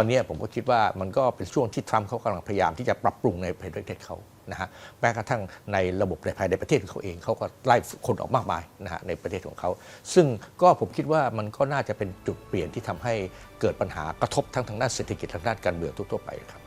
ตอนนี้ผมก็คิดว่ามันก็เป็นช่วงที่ทรัมป์เขากำลังพยายามที่จะปรับปรุงในประเทศเขานะฮะแม้กระทั่งในระบบในภายในประเทศของเขาเองเขาก็ไล่คนออกมากมายนะฮะในประเทศของเขา ซึ่งก็ผมคิดว่ามันก็น่าจะเป็นจุดเปลี่ยนที่ทำให้เกิดปัญหากระทบทั้งทางด้านเศรษฐกิจทางด้านการเมืองทั่วๆไปครับ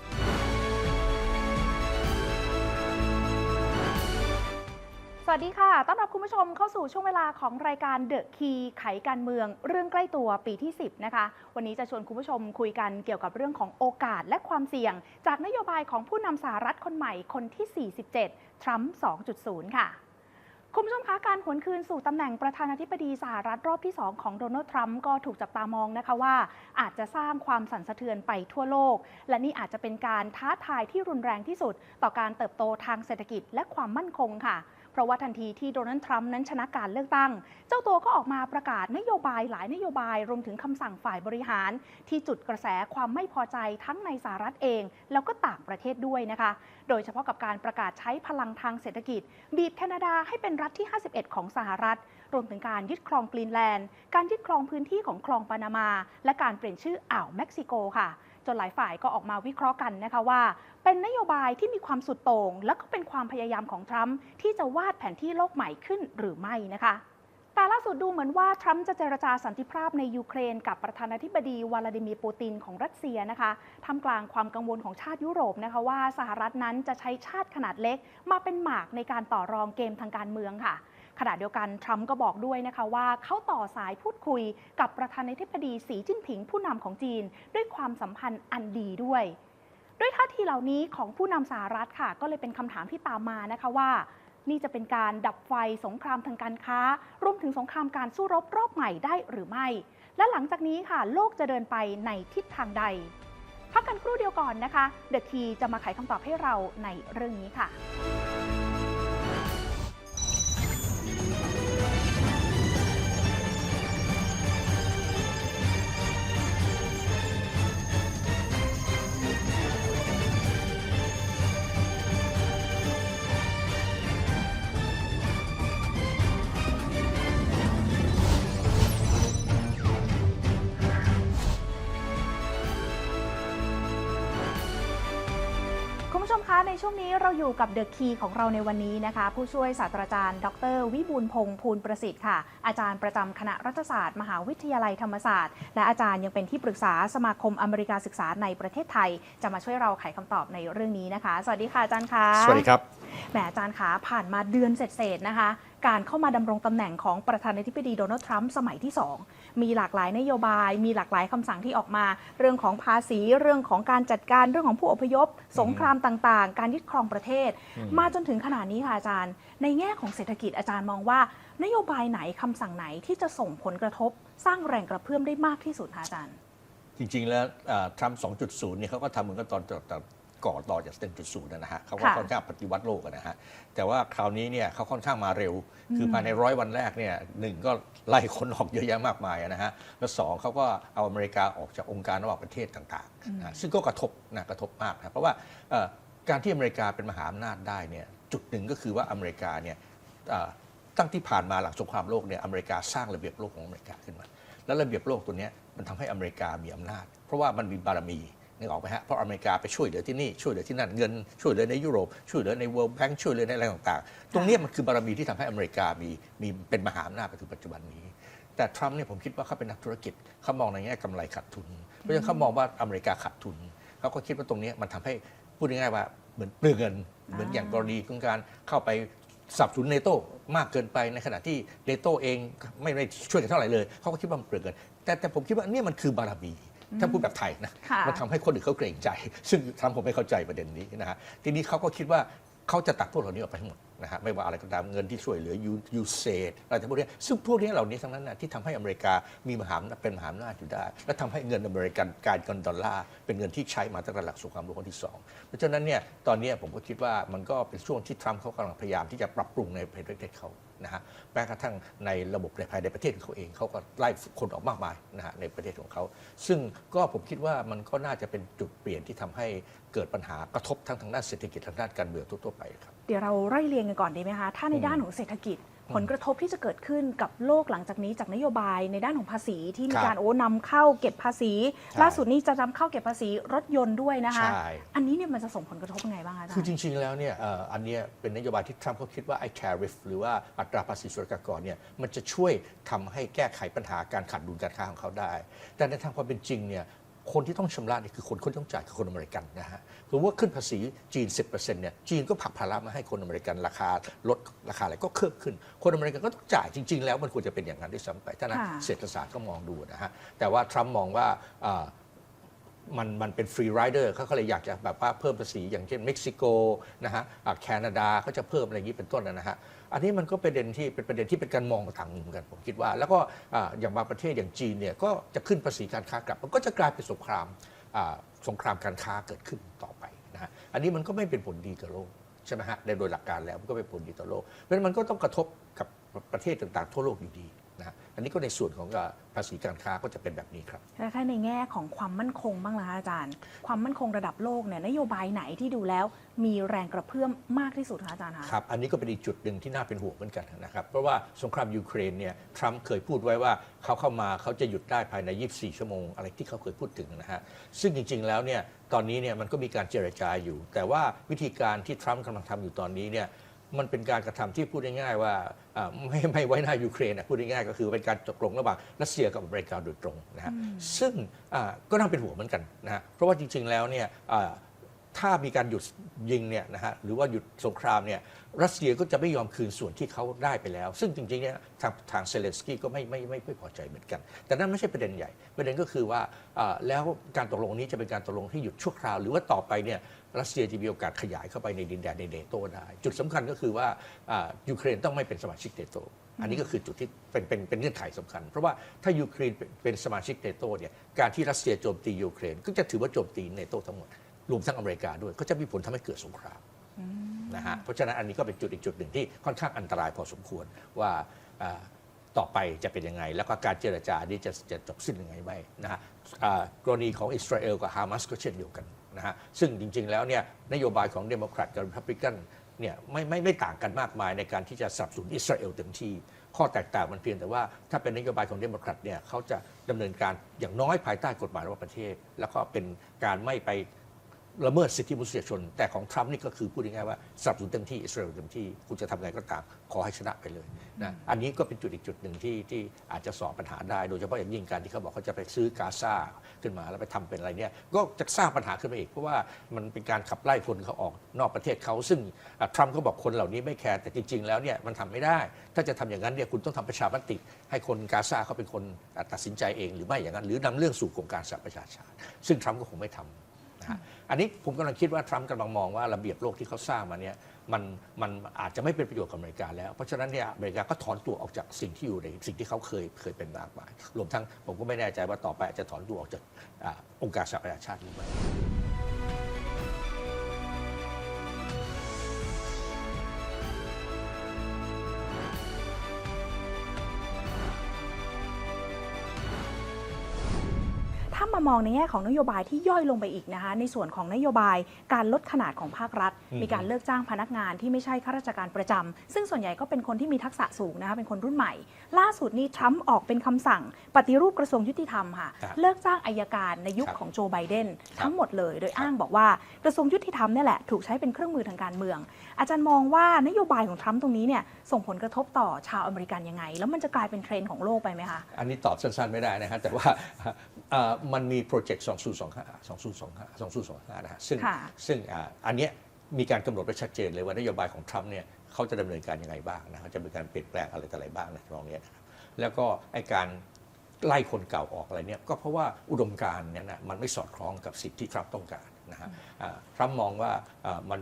วัสดีค่ะ ต้อนรับคุณผู้ชมเข้าสู่ช่วงเวลาของรายการเดอะคีไขการเมือง เรื่องใกล้ตัวปีที่ 10 นะคะ วันนี้จะชวนคุณผู้ชมคุยกันเกี่ยวกับเรื่องของโอกาสและความเสี่ยง จากนโยบายของผู้นำสหรัฐคนใหม่คนที่ 47 ทรัมป์ 2.0 ค่ะคุณผู้ชมคะการหวนคืนสู่ตำแหน่งประธานาธิบดีสหรัฐรอบที่ 2 ของโดนัลด์ทรัมป์ก็ถูกจับตามองนะคะว่า อาจจะสร้างความสั่นสะเทือนไปทั่วโลก และนี่อาจจะเป็นการท้าทายที่รุนแรงที่สุด ต่อการเติบโตทางเศรษฐกิจและความมั่นคงค่ะ เพราะว่าทันทีที่โดนัลด์ทรัมป์นั้นชนะการเลือกตั้ง เจ้าตัวก็ออกมาประกาศนโยบายหลายนโยบายรวมถึงคำสั่งฝ่ายบริหาร ที่จุดกระแสความไม่พอใจทั้งในสหรัฐเอง แล้วก็ต่างประเทศด้วยนะคะ โดยเฉพาะกับการประกาศใช้พลังทางเศรษฐกิจ บีบแคนาดาให้เป็นรัฐที่ 51 ของสหรัฐ รวมถึงการยึดครองกรีนแลนด์ การยึดครองพื้นที่ของคลองปานามา และการเปลี่ยนชื่ออ่าวเม็กซิโกค่ะ จนหลายฝ่ายก็ออกมาวิเคราะห์กันนะคะว่า เป็นนโยบายที่มีความสุดโต่ง และก็เป็นความพยายามของทรัมป์ที่จะวาดแผนที่โลกใหม่ขึ้นหรือไม่นะคะแต่ล่าสุดดูเหมือนว่า ทรัมป์จะเจรจาสันติภาพในยูเครนกับประธานาธิบดีวลาดิมีร์ปูตินของรัสเซียนะคะทำกลางความกังวลของชาติยุโรปนะคะว่าสหรัฐนั้นจะใช้ชาติขนาดเล็ก มาเป็นหมากในการต่อรองเกมทางการเมืองค่ะ ขณะเดียวกันทรัมป์ก็บอกด้วยนะคะว่าเขาต่อสายพูดคุยกับประธานาธิบดีสีจิ้นผิงผู้นำของจีน ด้วยความสัมพันธ์อันดีด้วยด้วยท่าทีเหล่านี้ของผู้นำสหรัฐค่ะ ก็เลยเป็นคำถามที่ตามมานะคะว่า นี่จะเป็นการดับไฟสงครามทางการค้ารวมถึงสงครามการสู้รบรอบใหม่ได้หรือไม่ และหลังจากนี้ค่ะ โลกจะเดินไปในทิศทางใด พักกันครู่เดียวก่อนนะคะเดอะคีจะมาไขคำตอบให้เราในเรื่องนี้ค่ะ ในช่วงนี้เราอยู่กับเดอะคีของเราในวันนี้นะคะ ผู้ช่วยศาสตราจารย์ ดร วิบูลย์พงษ์ภูลประสิทธิ์ค่ะ อาจารย์ประจำคณะรัฐศาสตร์ มหาวิทยาลัยธรรมศาสตร์ และอาจารย์ยังเป็นที่ปรึกษาสมาคมอเมริกาศึกษาในประเทศไทย จะมาช่วยเราไขคำตอบในเรื่องนี้นะคะ สวัสดีค่ะอาจารย์คะสวัสดีครับแหมอาจารย์คะผ่านมาเดือนเศษๆนะคะ การเข้ามาดำรงตำแหน่งของประธานาธิบดีโดนัลด์ทรัมป์สมัยที่ 2 มีหลากหลายนโยบาย มีหลากหลายคำสั่งที่ออกมา เรื่องของภาษีเรื่องของการจัดการเรื่องของผู้อพยพ สงครามต่างๆ การยึดครองประเทศอืมมาจนถึงขนาดนี้ค่ะอาจารย์ ในแง่ของเศรษฐกิจอาจารย์มองว่า นโยบายไหนคำสั่งไหนที่จะส่งผลกระทบ สร้างแรงกระเพื่อมได้มากที่สุดคะอาจารย์ จริงๆแล้วทรัมป์2.0เนี่ยเขาก็ทำเหมือนกับตอน ตอนก่อนต่อจาก1.0นะฮะเขาก็ค่ะ ค่อนข้างปฏิวัติโลกอะนะฮะแต่ว่าคราวนี้เนี่ยเขาค่อนข้างมาเร็ว คือภายในร้อยวันแรกเนี่ยหนึ่งก็ไล่คนออกเยอะแยะมากมายนะฮะแล้วสองเขาก็เอาอเมริกาออกจากองค์การระหว่างประเทศต่างๆนะซึ่งก็กระทบนะกระทบมากนะเพราะว่าเอ่อการที่อเมริกาเป็นมหาอำนาจได้เนี่ยจุดหนึ่งก็คือว่าอเมริกาเนี่ยเอ่อตั้งที่ผ่านมาหลังสงครามโลกเนี่ยอเมริกาสร้างระเบียบโลกของอเมริกาขึ้นมา แล้วระเบียบโลกตัวเนี้ยมันทำให้อเมริกามีอำนาจ เพราะว่ามันมีบารมี นึกออกไหมฮะเพราะอเมริกาไปช่วยเหลือที่นี่ช่วยเหลือที่นั่นเงินช่วยเหลือในยุโรปช่วยเหลือใน World Bank ช่วยเหลือในอะไรต่างๆ ตรงนี้มันคือบารมีที่ทำให้อเมริกามีมีเป็นมหาอำนาจไปถึงปัจจุบันนี้ แต่ทรัมป์เนี่ยผมคิดว่าเขาเป็นนักธุรกิจเขามองในแง่กำไรขาดทุน เพราะฉะนั้นเขามองว่าอเมริกาขาดทุนเขาก็คิดว่าตรงนี้มันทำให้พูดง่ายๆว่าเหมือนเปลืองเงิน เหมือนอย่างกรณีของการเข้าไปสนับสนุนเนโต้มากเกินไปในขณะที่เนโต้เองไม่ได้ช่วยกันเท่าไหร่เลยเขาก็คิดว่ามันเปลืองเงินแต่แต่ผมคิดว่าเนี่ยมันคือบารมี ถ้าพูดแบบไทยนะค่ะมันทำให้คนอื่นเขาเกรงใจ ซึ่งทำผมไม่เข้าใจประเด็นนี้นะฮะทีนี้เขาก็คิดว่าเขาจะตัดพวกเหล่านี้ออกไปทั้งหมดนะฮะไม่ว่าอะไรก็ตามเงินที่ช่วยเหลือยูยูเซดอะไรทั้งพวกนี้ซึ่งพวกนี้เหล่านี้ทั้งนั้นนะที่ทำให้อเมริกามีมหาอำนาจเป็นมหาอำนาจอยู่ได้ และทำให้เงินอเมริกันกลายเป็นเงินดอลลาร์เป็นเงินที่ใช้มาตั้งแต่หลังสงครามโลกครั้งที่สองเพราะฉะนั้นเนี่ยตอนนี้ผมก็คิดว่ามันก็เป็นช่วงที่ทรัมป์เขากำลังพยายามที่จะปรับปรุงในประเทศเขา นะฮะแม้กระทั่งในระบบในภายในประเทศของเขาเองเขาก็ไล่คนออกมากมายนะฮะในประเทศของเขา ซึ่งก็ผมคิดว่ามันก็น่าจะเป็นจุดเปลี่ยนที่ทำให้เกิดปัญหากระทบทั้งทางด้านเศรษฐกิจทางด้านการเมืองทั่วๆไปครับเดี๋ยวเราไล่เรียงกันก่อนดีไหมคะถ้าในด้านของเศรษฐกิจ ผลกระทบที่จะเกิดขึ้นกับโลกหลังจากนี้จากนโยบายในด้านของภาษีที่มีครับการโอ้นำเข้าเก็บภาษีใช่ล่าสุดนี้จะนำเข้าเก็บภาษีรถยนต์ด้วยนะคะ ใช่ อันนี้เนี่ยมันจะส่งผลกระทบยังไงบ้างคะอาจารคือจย์ ริง ๆ แล้วเนี่ยเอ่ออันเนี้ยเป็นนโยบายที่ทรัมป์เขาคิดว่าไอ้ tariff หรือว่าอัตราภาษีศุลกากรเนี่ยมันจะช่วยทำให้แก้ไขปัญหาการขาดดุลการค้าของเขาได้ แต่ในทางความเป็นจริงเนี่ย คนที่ต้องชำระนี่คือคนคนที่ต้องจ่ายคือคนอเมริกันนะฮะสมมติว่าขึ้นภาษีจีน 10%เนี่ยจีนก็ผลักภาระมาให้คนอเมริกันราคาลดราคาอะไรก็เพิ่มขึ้น คนอเมริกันก็ต้องจ่ายจริง ๆ แล้วมันควรจะเป็นอย่างนั้นด้วยซ้ำไปถ้านักค่ะเศรษฐศาสตร์ก็มองดูนะฮะแต่ว่าทรัมป์มองว่าอ่ามันมันเป็นฟรีไรเดอร์เขาก็เลยอยากจะแบบว่าเพิ่มภาษีอย่างเช่นเม็กซิโกนะฮะอ่าแคนาดาก็จะเพิ่มอะไรอย่างนี้เป็นต้นนะฮะ อันนี้มันก็เป็นประเด็นที่เป็นประเด็นที่เป็นการมองต่างมุมกันผมคิดว่า แล้วก็อย่างบางประเทศอย่างจีนเนี่ยก็จะขึ้นภาษีการค้ากลับ มันก็จะกลายเป็นสงครามสงครามการค้าเกิดขึ้นต่อไปนะฮะอันนี้มันก็ไม่เป็นผลดีกับโลกใช่ไหมฮะในโดยหลักการแล้วมันก็เป็นผลดีต่อโลกเพราะฉะนั้นมันก็ต้องกระทบกับประเทศต่างๆ ทั่วโลกอยู่ดี อันนี้ก็ในส่วนของอ่าภาษีการค้าก็จะเป็นแบบนี้ครับแล้วถ้าในแง่ของความมั่นคงบ้างล่ะคะอาจารย์ ความมั่นคงระดับโลกเนี่ยนโยบายไหนที่ดูแล้วมีแรงกระเพื่อมมากที่สุดคะอาจารย์คะครับอันนี้ก็เป็นอีกจุดหนึ่งที่น่าเป็นห่วงเหมือนกันนะครับเพราะว่าสงครามยูเครนเนี่ยทรัมป์เคยพูดไว้ว่าเขาเข้ามาเขาจะหยุดได้ภายใน 24 ชั่วโมง อะไรที่เขาเคยพูดถึงนะฮะซึ่งจริง ๆ แล้วเนี่ยตอนนี้เนี่ยมันก็มีการเจรจาอยู่ แต่ว่าวิธีการที่ทรัมป์กำลังทำอยู่ตอนนี้เนี่ย มันเป็นการกระทำที่พูดง่ายๆว่าอ่าไม่ไม่ไว้หน้ายูเครนอะพูดง่ายๆก็คือเป็นการตกลงระหว่างรัสเซียกับอเมริกาโดยตรงนะฮะซึ่งอ่าก็น่าเป็นห่วงเหมือนกันนะฮะเพราะว่าจริงๆแล้วเนี่ยอ่า ถ้ามีการหยุดยิงเนี่ยนะฮะหรือว่าหยุดสงครามเนี่ยรัสเซียก็จะไม่ยอมคืนส่วนที่เขาได้ไปแล้ว ซึ่งจริงๆเนี่ยทางทางเซเลนสกี้ก็ไม่ไม่ไม่ไม่พอใจเหมือนกัน แต่นั่นไม่ใช่ประเด็นใหญ่ ประเด็นก็คือว่าแล้วการตกลงนี้จะเป็นการตกลงที่หยุดชั่วคราว หรือว่าต่อไปเนี่ยรัสเซียจะมีโอกาสขยายเข้าไปในดินแดนในเนโตได้ จุดสำคัญก็คือว่ายูเครนต้องไม่เป็นสมาชิกเนโตอันนี้ก็คือจุดที่เป็นเป็นเป็นเงื่อนไขสำคัญ เพราะว่าถ้ายูเครนเป็นเป็นสมาชิกเนโตเนี่ยการที่รัสเซียโจมตียูเครนก็จะถือว่าโจมตีเนโตทั้งหมด รวมทั้งอเมริกาด้วย ก็จะมีผลทำให้เกิดสงครามนะฮะเพราะฉะนั้นอันนี้ก็เป็นจุดอีกจุดหนึ่งที่ค่อนข้างอันตรายพอสมควรว่าอ่าต่อไปจะเป็นยังไง แล้วก็การเจรจานี้จะจะจบสิ้นยังไงไหมนะฮะอ่ากรณีของอิสราเอลกับฮามาสก็เช่นเดียวกันนะฮะซึ่งจริง ๆ แล้วเนี่ยนโยบายของเดโมแครตกับริพับลิกันเนี่ยไม่ไม่ไม่ต่างกันมากมายในการที่จะสนับสนุนอิสราเอลเต็มที่ ข้อแตกต่างมันเพียงแต่ว่าถ้าเป็นนโยบายของเดโมแครตเนี่ยเขาจะดำเนินการอย่างน้อยภายใต้กฎหมายระหว่างประเทศ แล้วก็เป็นการไม่ไป ละเมิดสิทธิมนุษยชน แต่ของทรัมป์นี่ก็คือพูดง่ายๆว่าสนับสนุนเต็มที่อิสราเอลเต็มที่คุณจะทำไงก็ตามขอให้ชนะไปเลยนะอันนี้ก็เป็นจุดอีกจุดหนึ่งที่ที่อาจจะสอบปัญหาได้ โดยเฉพาะอย่างยิ่งการที่เขาบอกเขาจะไปซื้อกาซาขึ้นมาแล้วไปทำเป็นอะไรเนี่ยก็จะสร้างปัญหาขึ้นมาอีก เพราะว่ามันเป็นการขับไล่คนเขาออกนอกประเทศเขาซึ่งอะทรัมป์ก็บอกคนเหล่านี้ไม่แคร์แต่จริง ๆ แล้วเนี่ยมันทำไม่ได้ ถ้าจะทำอย่างนั้นเนี่ยคุณต้องทำประชามติ ให้คนกาซาเขาเป็นคนอะตัดสินใจเองหรือไม่อย่างนั้น หรือนำเรื่องสู่โครงการสหประชาชาติ ซึ่งทรัมป์ก็คงไม่ทำ นะฮะอันนี้ผมกำลังคิดว่าทรัมป์กำลังมองว่าระเบียบโลกที่เขาสร้างมาเนี่ยมันมันอาจจะไม่เป็นประโยชน์กับอเมริกาแล้ว เพราะฉะนั้นเนี่ยอเมริกาก็ถอนตัวออกจากสิ่งที่อยู่ในสิ่งที่เขาเคยเคยเป็นมากมายรวมทั้งผมก็ไม่แน่ใจว่าต่อไปอาจจะถอนตัวออกจากอองค์การสหประชาชาติหรือไม่ มามองในแง่ของนโยบายที่ย่อยลงไปอีกนะคะในส่วนของนโยบายการลดขนาดของภาครัฐอืมมีการเลิกจ้างพนักงานที่ไม่ใช่ข้าราชการประจำซึ่งส่วนใหญ่ก็เป็นคนที่มีทักษะสูงนะคะเป็นคนรุ่นใหม่ ล่าสุดนี้ทรัมป์ออกเป็นคำสั่ง ปฏิรูปกระทรวงยุติธรรมค่ะครับเลิกจ้างอายการในยุคครับของโจไบเดนครับทั้งหมดเลยโดยครับอ้างบอกว่ากระทรวงยุติธรรมเนี่ยแหละถูกใช้เป็นเครื่องมือทางการเมือง อาจารย์มองว่านโยบายของทรัมป์ตรงนี้เนี่ยส่งผลกระทบต่อชาวอเมริกันยังไง แล้วมันจะกลายเป็นเทรนด์ของโลกไปไหมคะอันนี้ตอบสั้นๆไม่ได้นะครับแต่ว่าเอ่อมันมีโปรเจกต์2025 2025 2025นะฮะซึ่งค่ะซึ่งอ่าอันเนี้ยมีการกำหนดไว้ชัดเจนเลยว่านโยบายของทรัมป์เนี่ยเขาจะดำเนินการยังไงบ้างนะเขาจะมีการเปลี่ยนแปลงอะไรต่ออะไรบ้างในตรงนี้นะครับแล้วก็ไอการไล่คนเก่าออกอะไรเนี่ยก็เพราะว่าอุดมการณ์เนี่ยนะมันไม่สอดคล้องกับสิ่งที่ทรัมป์ต้องการนะฮะอ่าทรัมป์มองว่าอ่ามัน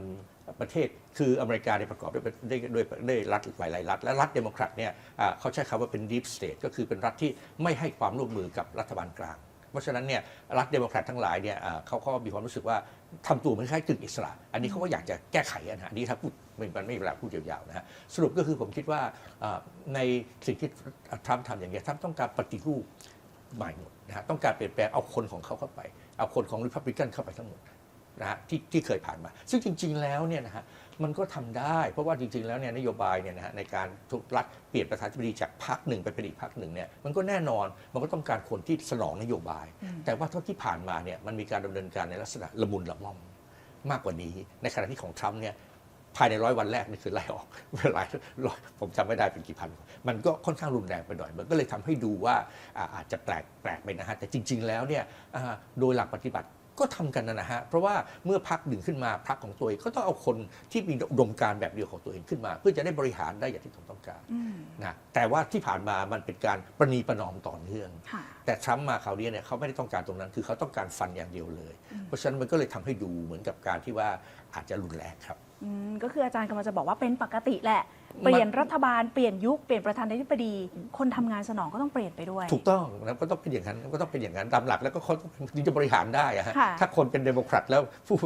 ประเทศคืออเมริกาเนี่ยประกอบด้วยด้วยด้วยด้วยรัฐหลายๆรัฐ และรัฐเดโมแครตเนี่ยอ่าเขาใช้คำว่าเป็น deep state ก็คือเป็นรัฐที่ไม่ให้ความร่วมมือกับรัฐบาลกลาง เพราะฉะนั้นเนี่ยรัฐเดโมแครตทั้งหลายเนี่ยเขาก็มีความรู้สึกว่าทำตัวเหมันคล้ายๆกึ่งอิสระ อันนี้เขาก็อยากจะแก้ไขอะนะฮะอันนี้ถ้าพูดไม่มันไม่มีเวลาพูดยาวๆนะฮะสรุปก็คือผมคิดว่าอ่าในสิ่งที่ทรัมป์ทำอย่างเงี้ยทรัมป์ต้องการปฏิรูปใหม่หมดนะฮะต้องการเปลี่ยนแปลงเอาคนของเขาเข้าไป เอาคนของริพับลิกันเข้าไปทั้งหมดนะฮะที่ที่เคยผ่านมา ซึ่งจริง ๆแล้วเนี่ยนะฮะ มันก็ทำได้ เพราะว่าจริง ๆ แล้วเนี่ยนโยบายเนี่ยนะฮะในการทุกรัฐเปลี่ยนประธานาธิบดีจากพรรคหนึ่งไปเป็นอีกพรรคหนึ่งเนี่ยมันก็แน่นอนมันก็ต้องการคนที่สนองนโยบายอืมแต่ว่าเท่าที่ผ่านมาเนี่ยมันมีการดำเนินการในลักษณะละมุนละม่อมมากกว่านี้ ในขณะที่ของทรัมป์เนี่ยภายในร้อยวันแรกนี่คือไล่ออกหลายร้อยผมจำไม่ได้เป็นกี่พันคนมันก็ค่อนข้างรุนแรงไปหน่อย มันก็เลยทำให้ดูว่าอ่าอาจจะแปลกแปลกไปนะฮะแต่จริง ๆ แล้วเนี่ยอ่าโดยหลักปฏิบัติ ก็ทำกันนะฮะเพราะว่าเมื่อพักหนึ่งขึ้นมาพักของตัวเองก็ต้องเอาคนที่มีอุดมการณ์แบบเดียวของตัวเองขึ้นมา เพื่อจะได้บริหารได้อย่างที่ตนต้องการอืมนะแต่ว่าที่ผ่านมามันเป็นการประนีประนอมต่อเนื่องค่ะแต่ทรัมป์มาคราวนี้เนี่ยเขาไม่ได้ต้องการตรงนั้น คือเขาต้องการฟันอย่างเดียวเลยอืมเพราะฉะนั้นมันก็เลยทำให้ดูเหมือนกับการที่ว่าอาจจะรุนแรงครับอืมก็คืออาจารย์กำลังจะบอกว่าเป็นปกติแหละมัน เปลี่ยนรัฐบาลเปลี่ยนยุคเปลี่ยนประธานาธิบดี คนทำงานสนองก็ต้องเปลี่ยนไปด้วย ถูกต้องนะก็ต้องเป็นอย่างนั้นก็ต้องเป็นอย่างนั้นตามหลักแล้วก็เขาถึงจะบริหารได้อะฮะค่ะ ถ้าคนเป็นเดโมแครตแล้วผู้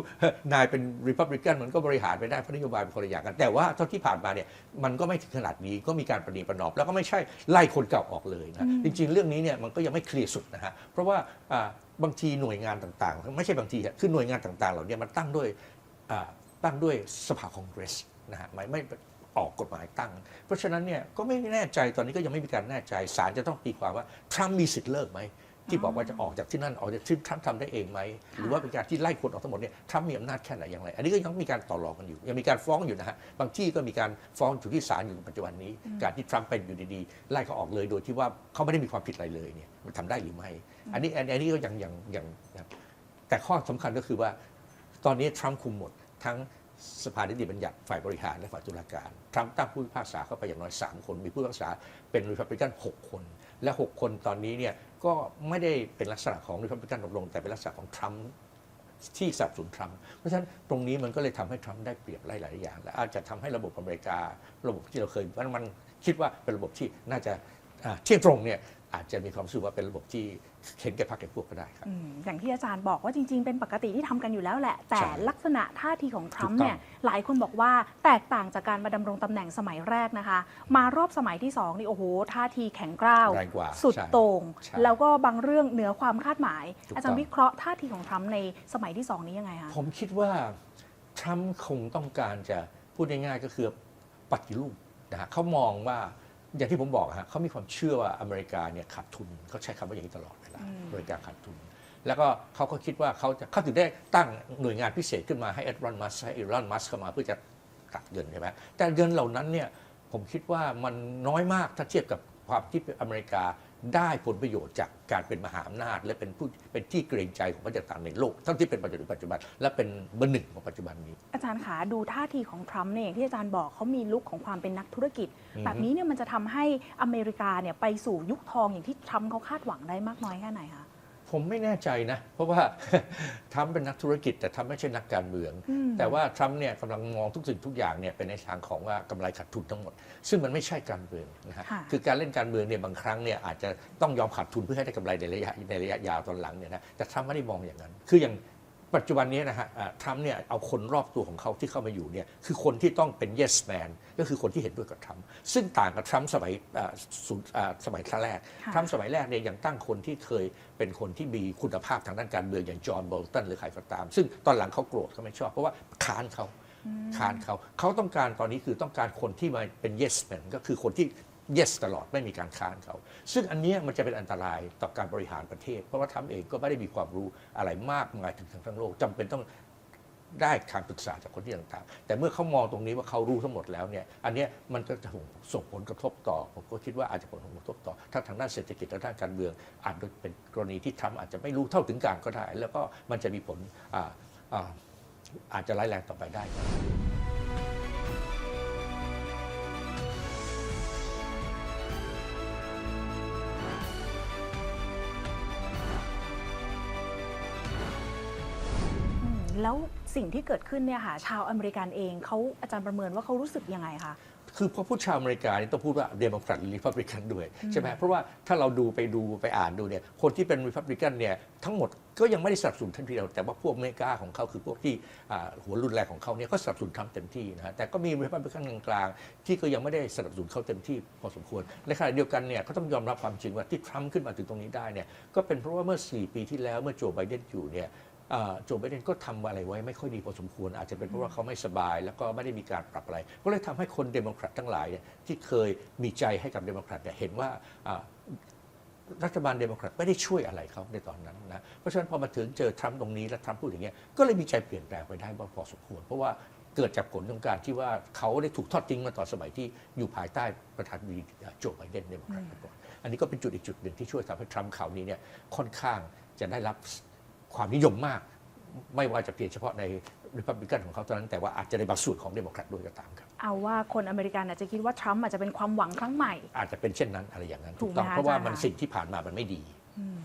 นายเป็นริพับลิกันมันก็บริหารไปได้เพราะนโยบายเป็นคนละอย่างกัน แต่ว่าเท่าที่ผ่านมาเนี่ยมันก็ไม่ถึงขนาดนี้ก็มีการประนีประนอมแล้วก็ไม่ใช่ไล่คนเก่าออกเลยนะอืมจริง ๆ เรื่องนี้เนี่ยมันก็ยังไม่เคลียร์สุดนะฮะเพราะว่าอ่าบางทีหน่วยงานต่างๆ ไม่ใช่บางทีอะคือหน่วยงานต่างๆ เหล่านี้มันตั้งด้วยอ่าตั้งด้วยสภาคองเกรสนะฮะไม่ไม่ ออกกฎหมายตั้ง เพราะฉะนั้นเนี่ยก็ไม่แน่ใจตอนนี้ก็ยังไม่มีการแน่ใจศาลจะต้องตีความว่าทรัมป์มีสิทธิ์เลิกไหมที่บอกว่าจะออกจากที่นั่นออกจากที่ทรัมป์ทำได้เองไหมหรือว่าเป็นการที่ไล่คนออกทั้งหมดเนี่ยทรัมป์มีอำนาจแค่ไหนอย่างไร อันนี้ก็ยังมีการต่อรองกันอยู่ ยังมีการฟ้องอยู่นะฮะบางที่ก็มีการฟ้องอยู่ที่ศาลอยู่ในปัจจุบันนี้ การที่ทรัมป์เป็นอยู่ดีๆไล่เขาออกเลยโดยที่ว่าเขาไม่ได้มีความผิดอะไรเลยเนี่ยมันทำได้หรือไม่ อันนี้อันอันนี้ก็ยังยังยังยังแต่ข้อสำคัญก็คือว่า ตอนนี้ทรัมป์คุมหมดทั้ง สภานิติบัญญัติฝ่ายบริหารและฝ่ายตุลาการทรัมป์ตั้งผู้พิพากษาเข้าไปอย่างน้อย 3 คน มีผู้พิพากษาเป็นริพับลิกัน6 คน และ 6 คนตอนนี้เนี่ยก็ไม่ได้เป็นลักษณะของริพับลิกันลง แต่เป็นลักษณะของทรัมป์ที่สนับสนุนทรัมป์เพราะฉะนั้นตรงนี้มันก็เลยทำให้ทรัมป์ได้เปรียบหลายๆอย่าง และอาจจะทำให้ระบบอเมริการะบบที่เราเคยมันมันคิดว่าเป็นระบบที่น่าจะเที่ยงตรงเนี่ยอาจจะมีความรู้สึกว่าเป็นระบบที่ เห็นแก่พรรคแก่พวกก็ได้ครับอืมอย่างที่อาจารย์บอกว่าจริง ๆ เป็นปกติที่ทำกันอยู่แล้วแหละ แต่ใช่ลักษณะท่าทีของทรัมป์ถูกต้องเนี่ยหลายคนบอกว่าแตกต่างจากการมาดำรงตำแหน่งสมัยแรกนะคะ มารอบสมัยที่สองนี่โอ้โหท่าทีแข็งกร้าวแรงกว่าสุดใช่โต่งใช่แล้วก็บางเรื่องเหนือความคาดหมายถูกต้องอาจารย์วิเคราะห์ท่าทีของทรัมป์ในสมัยที่สองนี้ยังไงคะผมคิดว่าทรัมป์คงต้องการจะพูดง่ายๆก็คือปฏิรูปนะฮะเขามองว่าอย่างที่ผมบอกอะฮะเขามีความเชื่อว่าอเมริกาเนี่ยขาดทุนเขาใช้คำว่าอย่างนี้ตลอดเว ลาอืมอเมริกาขาดทุน แล้วก็เขาก็คิดว่าเขาจะเขาถึงได้ตั้งหน่วยงานพิเศษขึ้นมาให้เอ็ดรอนมัสให้อีรอนมัสเข้ามาเพื่อจะตัดเงินใช่ไหมแต่เงินเหล่านั้นเนี่ยผมคิดว่ามันน้อยมากถ้าเทียบกับความที่อเมริกา ได้ผลประโยชน์จากการเป็นมหาอำนาจ และเป็นผู้เป็นที่เกรงใจของประชาชนต่างในโลกเท่าที่เป็นปัจจุบันปัจจุบัน และเป็นเบอร์หนึ่งของปัจจุบันนี้ อาจารย์ขาดูท่าทีของทรัมป์เนี่ยอย่างที่อาจารย์บอกเขามีลุคของความเป็นนักธุรกิจอือฮึแบบนี้เนี่ยมันจะทำให้อเมริกาเนี่ยไปสู่ยุคทองอย่างที่ทรัมป์เขาคาดหวังได้มากน้อยแค่ไหนคะ ผมไม่แน่ใจนะ เพราะว่าทรัมป์เป็นนักธุรกิจ แต่ทรัมป์ไม่ใช่นักการเมืองอืมแต่ว่าทรัมป์เนี่ยกำลังมองทุกสิ่งทุกอย่างเนี่ยเป็นในทางของว่ากำไรขาดทุนทั้งหมด ซึ่งมันไม่ใช่การเมืองนะฮะค่ะคือการเล่นการเมืองเนี่ยบางครั้งเนี่ยอาจจะต้องยอมขาดทุนเพื่อให้ได้กำไรในระยะในระยะยาวตอนหลังเนี่ยนะแต่ทรัมป์ไม่ได้มองอย่างนั้น คืออย่าง ปัจจุบันนี้นะฮะอ่าทรัมป์เนี่ยเอาคนรอบตัวของเขาที่เข้ามาอยู่เนี่ยคือคนที่ต้องเป็น yes man ก็คือคนที่เห็นด้วยกับทรัมป์ซึ่งต่างกับทรัมป์สมัยอ่าศูนย์อ่าสมัยครั้งแรกค่ะทรัมป์สมัยแรกเนี่ยยังตั้งคนที่เคยเป็นคนที่มีคุณภาพทางด้านการเมืองอย่างจอห์นโบลตันหรือใครก็ตาม ซึ่งตอนหลังเขาโกรธเขาไม่ชอบเพราะว่าค้านเขาค้านเขาเขาต้องการตอนนี้คือต้องการคนที่มาเป็น yes man ก็คือคนที่ yes ตลอดไม่มีการค้านเขา ซึ่งอันนี้มันจะเป็นอันตรายต่อการบริหารประเทศ เพราะว่าทรัมป์เองก็ไม่ได้มีความรู้อะไรมากมายถึงทั้งโลกจำเป็นต้องได้การปรึกษาจากคนที่ต่างๆ แต่เมื่อเขามองตรงนี้ว่าเขารู้ทั้งหมดแล้วเนี่ย อันนี้มันก็จะส่งผลกระทบต่อ ผมก็คิดว่าอาจจะผลกระทบต่อทั้งทางด้านเศรษฐกิจและด้านการเมือง อาจจะเป็นกรณีที่ทรัมป์อาจจะไม่รู้เท่าถึงการก็ได้ แล้วก็มันจะมีผลอาอาอาจจะร้ายแรงต่อไปได้ แล้วสิ่งที่เกิดขึ้นเนี่ยค่ะชาวอเมริกันเองเขาอาจารย์ประเมินว่าเขารู้สึกยังไงคะคือพอพูดชาวอเมริกานี่ต้องพูดว่าเดโมแครตหรือริพับลิกันด้วยใช่ไหมเพราะว่าถ้าเราดูไปดูไปอ่านดูเนี่ยคนที่เป็นริพับลิกันเนี่ยทั้งหมดก็ยังไม่ได้สนับสนุนทันทีเดียวแต่ว่าพวกอเมริกาของเขาคือพวกที่อ่าหัวรุนแรงของเขาเนี่ยก็สนับสนุนทรัมป์เต็มที่นะฮะแต่ก็มีริพับลิกันกลางๆที่ก็ยังไม่ได้สนับสนุนเขาเต็มที่พอสมควรในขณะเดียวกันเนี่ยก็ต้องยอมรับความจริงว่าที่ทรัมป์ขึ้นมาถึงตรงนี้ได้เนี่ยก็เป็นเพราะว่าเมื่อ 4 ปีที่แล้วเมื่อโจไบเดนอยู่เนี่ยอ่า โจไบเดนก็ทำอะไรไว้ไม่ค่อยดีพอสมควร อาจจะเป็นเพราะว่าเขาไม่สบาย แล้วก็ไม่ได้มีการปรับอะไร ก็เลยทำให้คนเดโมแครตทั้งหลายเนี่ยที่เคยมีใจให้กับเดโมแครตเนี่ยเห็นว่ารัฐบาลเดโมแครตไม่ได้ช่วยอะไรเขาในตอนนั้นนะ เพราะฉะนั้นพอมาถึงเจอทรัมป์ตรงนี้แล้วทรัมป์พูดอย่างเงี้ย ก็เลยมีใจเปลี่ยนแปลงไปได้พอสมควร เพราะว่าเกิดจากผลของการที่ว่าเขาได้ถูกทอดทิ้งมาตอนสมัยที่อยู่ภายใต้ประธานาธิบดีโจไบเดนเดโมแครตมาก่อน อันนี้ก็เป็นจุดอีกจุดหนึ่งที่ช่วยทำให้ทรัมป์คราวนี้เนี่ยค่อนข้างจะได้รับ ความนิยมมาก ไม่ว่าจะเพียงเฉพาะในริพับลิกันของเขาเท่านั้น แต่ว่าอาจจะในบางส่วนของเดโมแครตด้วยก็ตามครับ เอาว่าคนอเมริกันอาจจะคิดว่าทรัมป์อาจจะเป็นความหวังครั้งใหม่ อาจจะเป็นเช่นนั้นอะไรอย่างนั้นถูถูกกไหมต้องคะเพราะว่าอาจารย์มันสิ่งที่ผ่านมามันไม่ดีอืม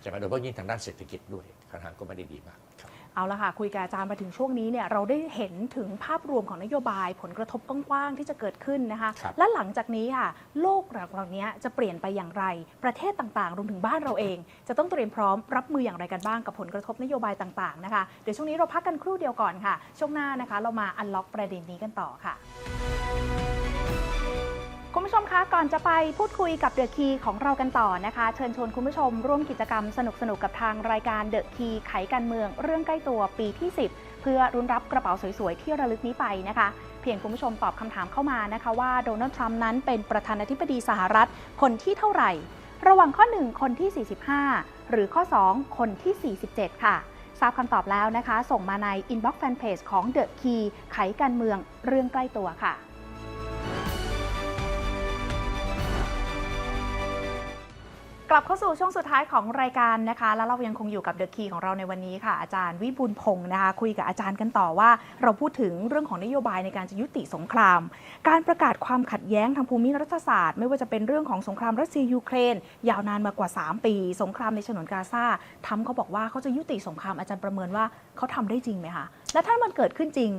ใช่ไหมโดยเฉพาะยิ่งทางด้านเศรษฐกิจด้วยคณะก็ไม่ได้ดีมากครับ เอาละค่ะ คุยกับอาจารย์มาถึงช่วงนี้เนี่ยเราได้เห็นถึงภาพรวมของนโยบายผลกระทบกว้างๆที่จะเกิดขึ้นนะคะครับและหลังจากนี้ค่ะ โลกเหล่านี้จะเปลี่ยนไปอย่างไร ประเทศต่างๆ รวมถึงบ้านเราเอง จะต้องเตรียมพร้อมรับมืออย่างไรกันบ้างกับผลกระทบนโยบายต่างๆนะคะเดี๋ยวช่วงนี้เราพักกันครู่เดียวก่อนค่ะ ช่วงหน้านะคะ เรามาอันล็อกประเด็นนี้กันต่อค่ะ คุณผู้ชมคะก่อนจะไปพูดคุยกับเดอะคีของเรากันต่อนะคะ เชิญชวนคุณผู้ชมร่วมกิจกรรมสนุกๆกับทางรายการเดอะคีไขการเมืองเรื่องใกล้ตัวปีที่ 10 เพื่อรุนรับกระเป๋าสวยๆ ที่ระลึกนี้ไปนะคะ เพียงคุณผู้ชมตอบคำถามเข้ามานะคะว่าโดนัลด์ทรัมป์นั้นเป็นประธานาธิบดีสหรัฐคนที่เท่าไหร่ ระหว่างข้อ 1 คนที่ 45 หรือข้อ 2 คนที่ 47 ค่ะทราบคำตอบแล้วนะคะ ส่งมาใน inbox fanpage ของ The Key ไขการเมืองเรื่องใกล้ตัวค่ะ กลับเข้าสู่ช่วงสุดท้ายของรายการนะคะ แล้วเรายังคงอยู่กับเดอะคีของเราในวันนี้ค่ะ อาจารย์วิบูลพงศ์นะคะคุยกับอาจารย์กันต่อว่า เราพูดถึงเรื่องของนโยบายในการจะยุติสงคราม การประกาศความขัดแย้งทางภูมิรัฐศาสตร์ ไม่ว่าจะเป็นเรื่องของสงครามรัสเซียยูเครน ยาวนานมากว่า 3 ปี สงครามในฉนวนกาซาทำเขาบอกว่าเขาจะยุติสงครามอาจารย์ประเมินว่าเขาทำได้จริงไหมคะและถ้ามันเกิดขึ้นจริง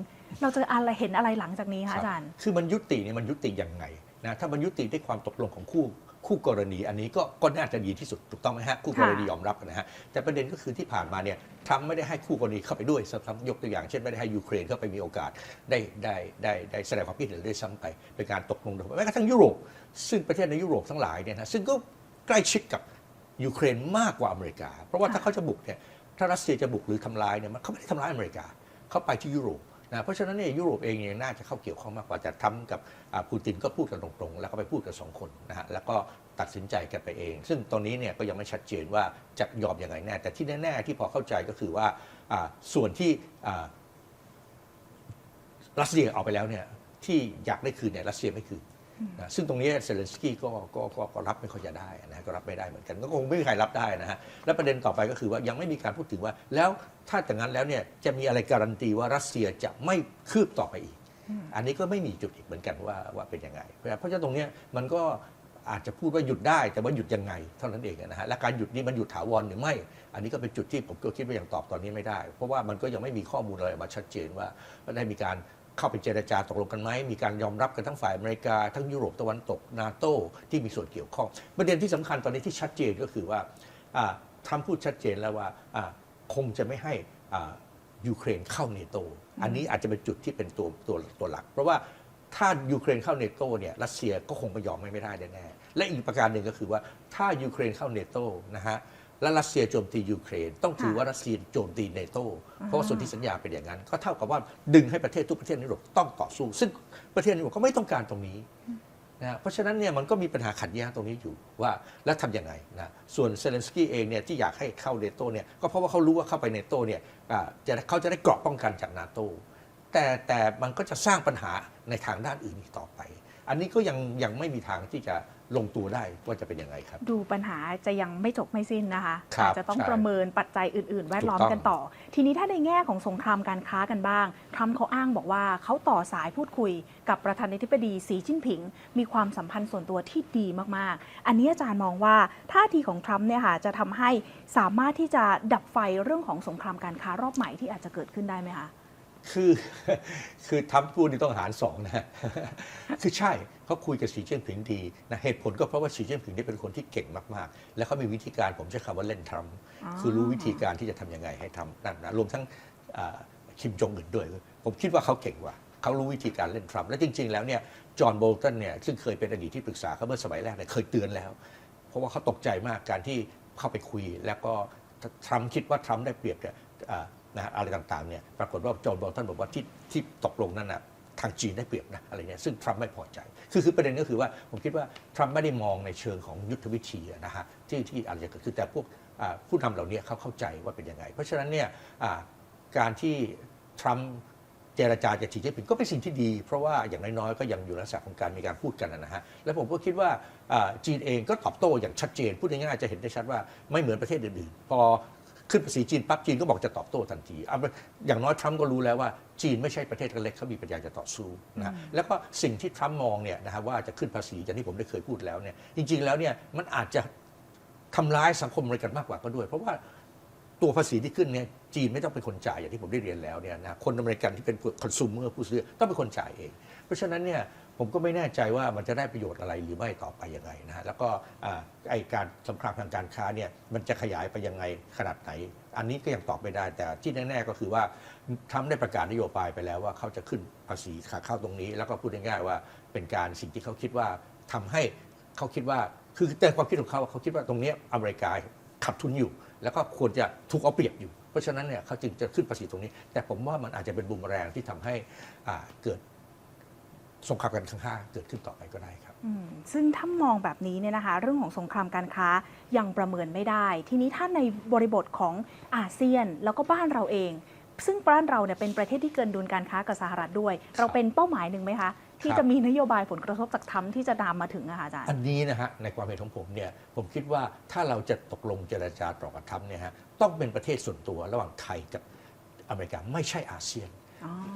เราจะอะไรเห็นอะไรหลังจากนี้คะอาจารย์ คือมันยุติเนี่ยมันยุติยังไงนะถ้ามันยุติด้วยความตกลงของคู่ คู่กรณีอันนี้ก็ก็น่าจะดีที่สุดถูกต้องไหมฮะคู่กรณียอมรับนะฮะแต่ประเด็นก็คือที่ผ่านมาเนี่ยทรัมป์ไม่ได้ให้คู่กรณีเข้าไปด้วยซ้ำยกตัวอย่างเช่นไม่ได้ให้ยูเครนเข้าไปมีโอกาสได้ได้ได้ได้แสดงความคิดเห็นด้วยซ้ำไปเป็นการตกลงโดยแม้กระทั่งยุโรป ซึ่งประเทศในยุโรปทั้งหลายเนี่ยนะซึ่งก็ใกล้ชิดกับยูเครนมากกว่าอเมริกา เพราะว่าถ้าเขาจะบุกเนี่ยถ้ารัสเซียจะบุกหรือทำลายเนี่ยมันเขาไม่ได้ทำร้ายอเมริกาเขาไปที่ยุโรป นะเพราะฉะนั้นเนี่ยยุโรปเองเนี่ยน่าจะเข้าเกี่ยวข้องมากกว่าแต่ทำกับปูตินก็พูดกันตรงๆ แล้วก็ไปพูดกับสองคนนะฮะแล้วก็ตัดสินใจกันไปเอง ซึ่งตอนนี้เนี่ยก็ยังไม่ชัดเจนว่าจะยอมยังไงแน่ แต่ที่แน่ ๆ ที่พอเข้าใจก็คือว่าส่วนที่รัสเซียเอาไปแล้วเนี่ยที่อยากได้คืนเนี่ยรัสเซียไม่คืน นะซึ่งตรงนี้เซเลนสกี้ก็ก็ก็ก็รับไม่ค่อยจะได้นะก็รับไม่ได้เหมือนกัน ก็คงไม่มีใครรับได้นะฮะและประเด็นต่อไปก็คือว่ายังไม่มีการพูดถึงว่า แล้วถ้าอย่างนั้นแล้วเนี่ยจะมีอะไรการันตีว่ารัสเซียจะไม่คืบต่อไปอีก อันนี้ก็ไม่มีจุดอีกเหมือนกันว่าว่าเป็นยังไง เพราะฉะนั้นตรงนี้มันก็อาจจะพูดว่าหยุดได้แต่ว่าหยุดยังไงเท่านั้นเองนะฮะและการหยุดนี้มันหยุดถาวรหรือไม่ อันนี้ก็เป็นจุดที่ผมก็คิดว่ายังตอบตอนนี้ไม่ได้ เพราะว่ามันก็ยังไม่มีข้อมูลอะไรมาชัดเจนว่าว่าได้มีการ เข้าไปเจรจาตกลงกันไหมมีการยอมรับกันทั้งฝ่ายอเมริกา ทั้งยุโรปตะวันตกนาโตที่มีส่วนเกี่ยวข้อง ประเด็นที่สำคัญตอนนี้ที่ชัดเจนก็คือว่าอ่าทรัมป์พูดชัดเจนแล้วว่าคงจะไม่ให้ยูเครนเข้าเนโตอันนี้อาจจะเป็นจุดที่เป็นตัวตัวตัวหลัก เพราะว่าถ้ายูเครนเข้าเนโตเนี่ยรัสเซียก็คงไม่ยอมไม่ได้แน่และอีกประการหนึ่งก็คือว่าถ้ายูเครนเข้าเนโตนะฮะ และรัสเซียโจมตียูเครน ต้องถือว่ารัสเซียโจมตีเนโตเพราะว่าส่วนที่สัญญาเป็นอย่างนั้น ก็เท่ากับว่าดึงให้ประเทศทุกประเทศในยุโรปต้องต่อสู้ ซึ่งประเทศในยุโรปก็ไม่ต้องการตรงนี้นะฮะเพราะฉะนั้นเนี่ยมันก็มีปัญหาขัดแย้งตรงนี้อยู่ว่าแล้วทำยังไงนะส่วนเซเลนสกี้เองเนี่ยที่อยากให้เข้าเนโตเนี่ยก็เพราะว่าเขารู้ว่าเข้าไปเนโตเนี่ยอ่าจะเขาจะได้เกราะป้องกันจากนาโตแต่แต่มันก็จะสร้างปัญหาในทางด้านอื่นอีกต่อไป อันนี้ก็ยังยังไม่มีทางที่จะ ลงตัวได้ว่าจะเป็นยังไงครับ ดูปัญหาจะยังไม่จบไม่สิ้นนะคะครับอาจจะต้องใช่ประเมินปัจจัยอื่น ๆ แวดล้อมถูกต้องกันต่อ ทีนี้ถ้าในแง่ของสงครามการค้ากันบ้างทรัมป์เขาอ้างบอกว่าเขาต่อสายพูดคุย กับประธานาธิบดีสีจิ้นผิง มีความสัมพันธ์ส่วนตัวที่ดีมาก ๆ อันนี้อาจารย์มองว่าท่าทีของทรัมป์เนี่ยค่ะจะทำให้สามารถที่จะดับไฟเรื่องของสงครามการค้ารอบใหม่ที่อาจจะเกิดขึ้นได้ไหมคะ คือคือทำพูดนี่ต้องหารสองนะคือใช่เขาคุยกับสีเจิ้นผิงดีนะเหตุผลก็เพราะว่าสีเจิ้นผิงนี่เป็นคนที่เก่งมากๆ แล้วเขามีวิธีการผมใช้คำว่าเล่นทรัมป์อ๋อคือรู้วิธีการที่จะทำยังไงให้ทำนั่นนะรวมทั้งอ่าคิมจองอึนด้วย ผมคิดว่าเขาเก่งกว่าเขารู้วิธีการเล่นทรัมป์และจริง ๆ แล้วเนี่ยจอห์นโบลตันเนี่ยซึ่งเคยเป็นอดีตที่ปรึกษาเขาเมื่อสมัยแรกเนี่ยเคยเตือนแล้ว เพราะว่าเขาตกใจมากการที่เข้าไปคุย แล้วก็ทรัมป์คิดว่าทรัมป์ได้เปรียบเนี่ยอ่า นะอะไรต่างๆเนี่ยปรากฏว่าโจนบอลตันบอกว่าที่ที่ตกลงนั้นนะทางจีนได้เปรียบนะอะไรเนี่ยซึ่งทรัมป์ไม่พอใจ คือคือประเด็นก็คือว่าผมคิดว่าทรัมป์ไม่ได้มองในเชิงของยุทธวิธีนะฮะที่ที่อาจจะเกิดขึ้นแต่พวกผู้นำเหล่านี้เขาเข้าใจว่าเป็นยังไง เพราะฉะนั้นเนี่ยการที่ทรัมป์เจรจาจะฉีดจิ้นผิงก็เป็นสิ่งที่ดี เพราะว่าอย่างน้อยๆก็ยังอยู่ในลักษณะของการมีการพูดกันนะฮะและผมก็คิดว่าอ่าจีนเองก็ตอบโต้อย่างชัดเจน พูดง่ายๆจะเห็นได้ชัดว่าไม่เหมือนประเทศอื่นๆ พอ ขึ้นภาษีจีนปั๊บจีนก็บอกจะตอบโต้ทันทีอาเป็นอย่างน้อยทรัมป์ก็รู้แล้วว่าจีนไม่ใช่ประเทศเล็กเขามีปัญญาจะต่อสู้นะแล้วก็สิ่งที่ทรัมป์มองเนี่ยนะฮะว่าจะขึ้นภาษีอย่างที่ผมได้เคยพูดแล้วเนี่ยจริง ๆ แล้วเนี่ยมันอาจจะทำร้ายสังคมอเมริกันมากกว่าก็ด้วย เพราะว่าตัวภาษีที่ขึ้นเนี่ยจีนไม่ต้องเป็นคนจ่ายอย่างที่ผมได้เรียนแล้วเนี่ยนะคนอเมริกันที่เป็นคอน sumer ผู้ซื้อต้องเป็นคนจ่ายเอง เพราะฉะนั้นเนี่ย ผมก็ไม่แน่ใจว่ามันจะได้ประโยชน์อะไรหรือไม่ต่อไปยังไงนะฮะแล้วก็ไอการสงครามทางการค้าเนี่ยมันจะขยายไปยังไงขนาดไหน อันนี้ก็ยังตอบไม่ได้ แต่ที่แน่ๆก็คือว่าทรัมป์ได้ประกาศนโยบายไปแล้วว่าเขาจะขึ้นภาษีขาเข้าตรงนี้ แล้วก็พูดง่ายๆว่าเป็นการสิ่งที่เขาคิดว่าทำให้เขาคิดว่าคือแต่ความคิดของเขาเขาคิดว่าตรงนี้อเมริกาขัดทุนอยู่ แล้วก็ควรจะถูกเอาเปรียบอยู่ เพราะฉะนั้นเนี่ยเขาจึงจะขึ้นภาษีตรงนี้ แต่ผมว่ามันอาจจะเป็นบูมแรงที่ทำให้เกิด สงครามการค้าเกิดขึ้นต่อไปก็ได้ครับอืมซึ่งถ้ามองแบบนี้เนี่ยนะคะ เรื่องของสงครามการค้ายังประเมินไม่ได้ ทีนี้ถ้าในบริบทของอาเซียนแล้วก็บ้านเราเอง ซึ่งบ้านเราเนี่ยเป็นประเทศที่เกินดุลการค้ากับสหรัฐด้วย เราเป็นเป้าหมายหนึ่งไหมคะที่ครับจะมีนโยบายผลกระทบจากทรัมป์ที่จะตามมาถึงอะค่ะอาจารย์ อันนี้นะฮะในความเห็นของผมเนี่ยผมคิดว่าถ้าเราจะตกลงเจรจาต่อกับทรัมป์เนี่ยฮะต้องเป็นประเทศส่วนตัวระหว่างไทยกับอเมริกาไม่ใช่อาเซียนอ๋อ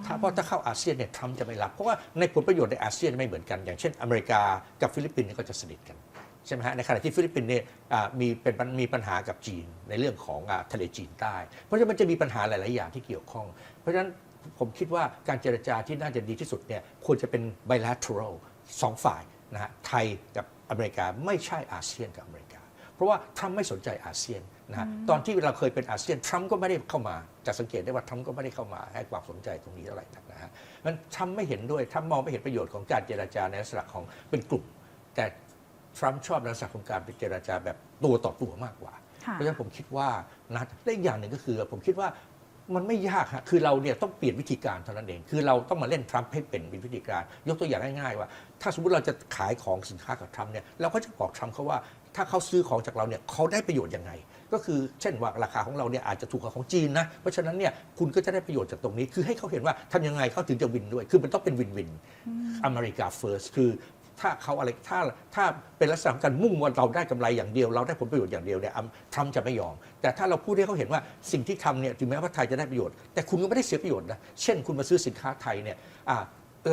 ถ้าเพราะถ้าเข้าอาเซียนเนี่ยทรัมป์จะไม่รับ เพราะว่าในผลประโยชน์ในอาเซียนไม่เหมือนกัน อย่างเช่น อเมริกากับฟิลิปปินส์ก็จะสนิทกันใช่ไหมฮะในขณะที่ฟิลิปปินส์เนี่ยมีเป็นมีปัญหากับจีนในเรื่องของอทะเลจีนใต้ เพราะฉะนั้นมันจะมีปัญหาหลาย ๆ อย่างที่เกี่ยวข้อง เพราะฉะนั้นผมคิดว่าการเจรจาที่น่าจะดีที่สุดเนี่ยควรจะเป็น bilateral สองฝ่ายนะฮะไทยกับอเมริกาไม่ใช่อาเซียนกับอเมริกา เพราะว่าทรัมป์ไม่สนใจอาเซียน นะฮะตอนที่เราเคยเป็นอาเซียนทรัมป์ก็ไม่ได้เข้ามาจะสังเกตได้ว่าทรัมป์ก็ไม่ได้เข้ามาให้ความสนใจตรงนี้เท่าไหร่นักนะฮะมันทรัมป์ไม่เห็นด้วยทรัมป์มองไม่เห็นประโยชน์ของการเจรจาในลักษณะของเป็นกลุ่ม แต่ทรัมป์ชอบในลักษณะของการเป็นเจรจาแบบตัวต่อตัวมากกว่าค่ะเพราะฉะนั้นผมคิดว่านะและอีกอย่างหนึ่งก็คือ ผมคิดว่ามันไม่ยากฮะคือเราเนี่ยต้องเปลี่ยนวิธีการเท่านั้นเอง คือเราต้องมาเล่นทรัมป์ให้เป็นวิธีการ ยกตัวอย่างง่ายๆว่า ถ้าสมมติเราจะขายของสินค้ากับทรัมป์เนี่ย เราก็จะบอกทรัมป์เขาว่า ถ้าเขาซื้อของจากเราเนี่ยเขาได้ประโยชน์ยังไง ก็คือเช่นว่าราคาของเราเนี่ยอาจจะถูกกว่าของจีนนะ เพราะฉะนั้นเนี่ยคุณก็จะได้ประโยชน์จากตรงนี้ คือให้เขาเห็นว่าทำยังไงเขาถึงจะวินด้วย คือมันต้องเป็นวินวินอเมริกาเฟิร์สคือถ้าเขาอะไรถ้าถ้าเป็นลักษณะของการมุ่งว่าเราได้กำไรอย่างเดียว เราได้ผลประโยชน์อย่างเดียวเนี่ยอะทรัมป์จะไม่ยอม แต่ถ้าเราพูดให้เขาเห็นว่าสิ่งที่ทำเนี่ยถึงแม้ว่าไทยจะได้ประโยชน์แต่คุณก็ไม่ได้เสียประโยชน์นะเช่นคุณมาซื้อสินค้าไทยเนี่ยอะ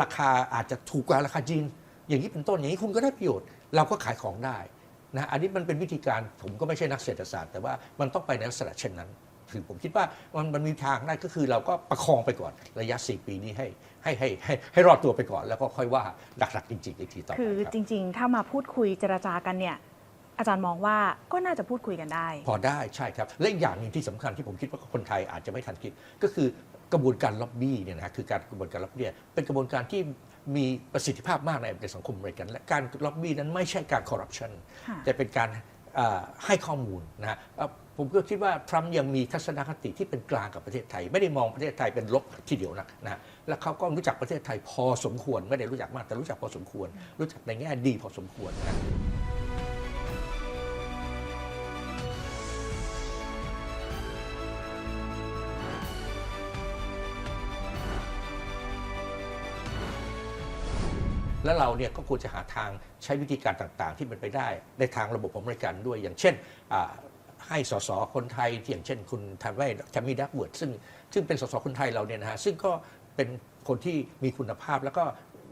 ราคาอาจจะถูกกว่าราคาจีน อย่างนี้เป็นต้นอย่างนี้คุณก็ได้ประโยชน์ เราก็ขายของได้ นะอันนี้มันเป็นวิธีการผมก็ไม่ใช่นักเศรษฐศาสตร์ แต่ว่ามันต้องไปในลักษณะเช่นนั้นคือผมคิดว่ามันมันมีทางได้ก็คือเราก็ประคองไปก่อนระยะ 4 ปีนี้ให้ให้ให้ให้ให้รอดตัวไปก่อน แล้วก็ค่อยว่าหลักๆจริงๆอีกทีต่อไปคือครับจริง ๆ ถ้ามาพูดคุยเจรจากันเนี่ยอาจารย์มองว่าก็น่าจะพูดคุยกันได้ พอได้ใช่ครับ และอีกอย่างหนึ่งที่สำคัญที่ผมคิดว่าคนไทยอาจจะไม่ทันคิด ก็คือ กระบวนการล็อบบี้เนี่ยนะฮะคือการกระบวนการล็อบบี้เป็นกระบวนการที่มีประสิทธิภาพมากในในสังคมอเมริกัน และการล็อบบี้นั้นไม่ใช่การคอร์รัปชันค่ะแต่เป็นการอ่าให้ข้อมูลนะฮะเอ่อผมก็คิดว่าทรัมป์ยังมีทัศนคติที่เป็นกลางกับประเทศไทย ไม่ได้มองประเทศไทยเป็นลบทีเดียวนักนะฮะและเขาก็รู้จักประเทศไทยพอสมควร ไม่ได้รู้จักมากแต่รู้จักพอสมควร รู้จักในแง่ดีพอสมควรนะ แล้วเราเนี่ยก็ควรจะหาทางใช้วิธีการต่างๆ ที่เป็นไปได้ในทางระบบของอเมริกันด้วย อย่างเช่นอ่าให้สสคนไทยที่อย่างเช่น คุณทำไว้แทมมี่ดักเวิร์ดซึ่งซึ่งเป็นสสคนไทยเราเนี่ยนะฮะซึ่งก็เป็นคนที่มีคุณภาพแล้วก็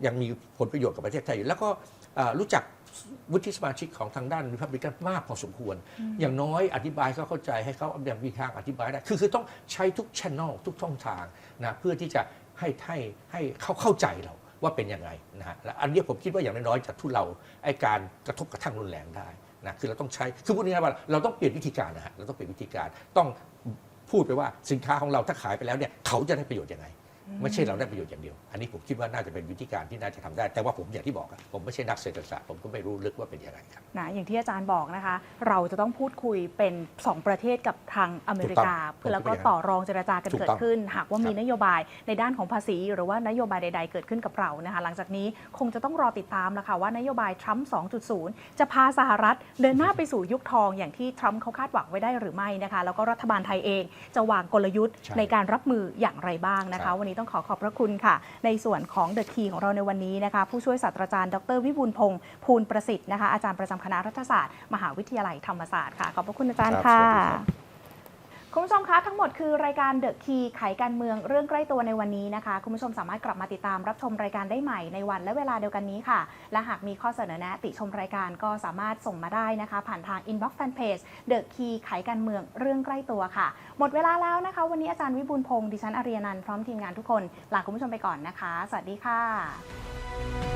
ยังมีผลประโยชน์กับประเทศไทยอยู่แล้วก็อ่ารู้จักวุฒิสมาชิกของทางด้านริพับลิกันมากพอสมควร อย่างน้อยอธิบายเขาเข้าใจให้เขาอย่างมีทางอธิบายได้ คือคือต้องใช้ทุกช่องทุกช่องทางนะเพื่อที่จะให้ให้ให้เขาเข้าใจเรา ว่าเป็นยังไงนะฮะและอันนี้ผมคิดว่าอย่างน้อยๆจะทุเราไอ้การกระทบกระทั่งรุนแรงได้นะคือเราต้องใช้คือพูดง่ายๆว่าเราต้องเปลี่ยนวิธีการนะฮะเราต้องเปลี่ยนวิธีการต้องพูดไปว่าสินค้าของเราถ้าขายไปแล้วเนี่ยเขาจะได้ประโยชน์ยังไง ไม่ใช่เราได้ประโยชน์อย่างเดียว อันนี้ผมคิดว่าน่าจะเป็นวิธีการที่น่าจะทำได้ แต่ว่าผมอย่างที่บอกอะผมไม่ใช่นักเศรษฐศาสตร์ผมก็ไม่รู้ลึกว่าเป็นยังไงครับนะอย่างที่อาจารย์บอกนะคะ เราจะต้องพูดคุยเป็น 2 ประเทศกับทางอเมริกาถูกต้องเพื่อแล้วก็ต่อรองเจรจากันถูกเกิต้ดองขึ้น หากว่ามีครับนโยบายในด้านของภาษี หรือว่านโยบายใด ๆ เกิดขึ้นกับเรานะคะ หลังจากนี้คงจะต้องรอติดตามแล้วค่ะว่านโยบายทรัมป์2.0 จะพาสหรัฐเดินหน้าไปสู่ยุคทองอย่างที่ทรัมป์เขาคาดหวังไว้ได้หรือไม่นะคะ แล้วก็รัฐบาลไทยเองจะวางกลยุทธ์ใช่ในการรับมืออย่างไรบ้างนะครัคะบวันนี้ต้องขอขอบพระคุณค่ะ ในส่วนของเดอะคีของเราในวันนี้นะคะ ผู้ช่วยศาสตราจารย์ดรวิบูลพงศ์ภูลประสิทธิ์นะคะอาจารย์ประจำคณะรัฐศาสตร์ มหาวิทยาลัยธรรมศาสตร์ค่ะขอบพระคุณอาจารย์ค่ะ คุณผู้ชมคะทั้งหมดคือรายการเดอะคีไขการเมืองเรื่องใกล้ตัวในวันนี้นะคะ คุณผู้ชมสามารถกลับมาติดตามรับชมรายการได้ใหม่ในวันและเวลาเดียวกันนี้ค่ะ และหากมีข้อเสนอแนะติชมรายการก็สามารถส่งมาได้นะคะ ผ่านทาง inbox fanpage เพจเดอะคีไขการเมืองเรื่องใกล้ตัวค่ะ หมดเวลาแล้วนะคะ วันนี้อาจารย์วิบูลพงศ์ดิฉันอารียนันท์พร้อมทีมงานทุกคนลาคุณผู้ชมไปก่อนนะคะ สวัสดีค่ะ